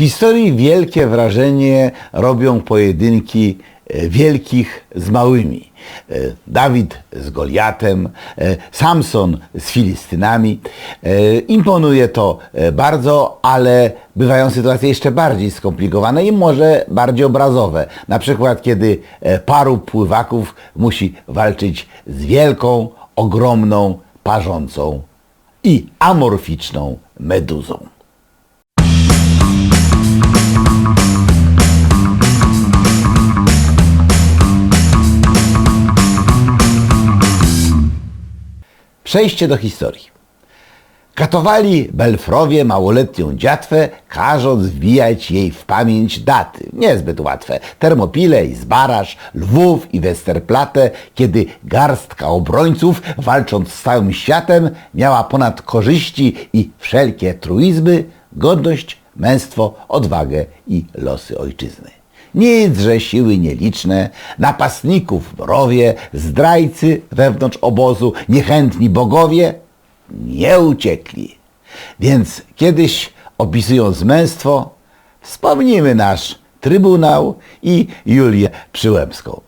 historii wielkie wrażenie robią pojedynki e, wielkich z małymi. E, Dawid z Goliatem, e, Samson z Filistynami. Imponuje to bardzo, ale bywają sytuacje jeszcze bardziej skomplikowane i może bardziej obrazowe. Na przykład, kiedy paru pływaków musi walczyć z wielką, ogromną, parzącą i amorficzną meduzą. Przejście do historii. Katowali Belfrowie małoletnią dziatwę, każąc wbijać jej w pamięć daty. Niezbyt łatwe. Termopile i Zbaraż, Lwów i Westerplatte, kiedy garstka obrońców, walcząc z całym światem, miała ponad korzyści i wszelkie truizmy, godność, męstwo, odwagę i losy ojczyzny. Nic, że siły nieliczne, napastników mrowie, zdrajcy wewnątrz obozu, niechętni bogowie nie uciekli. Więc kiedyś opisując męstwo, wspomnimy nasz Trybunał i Julię Przyłębską.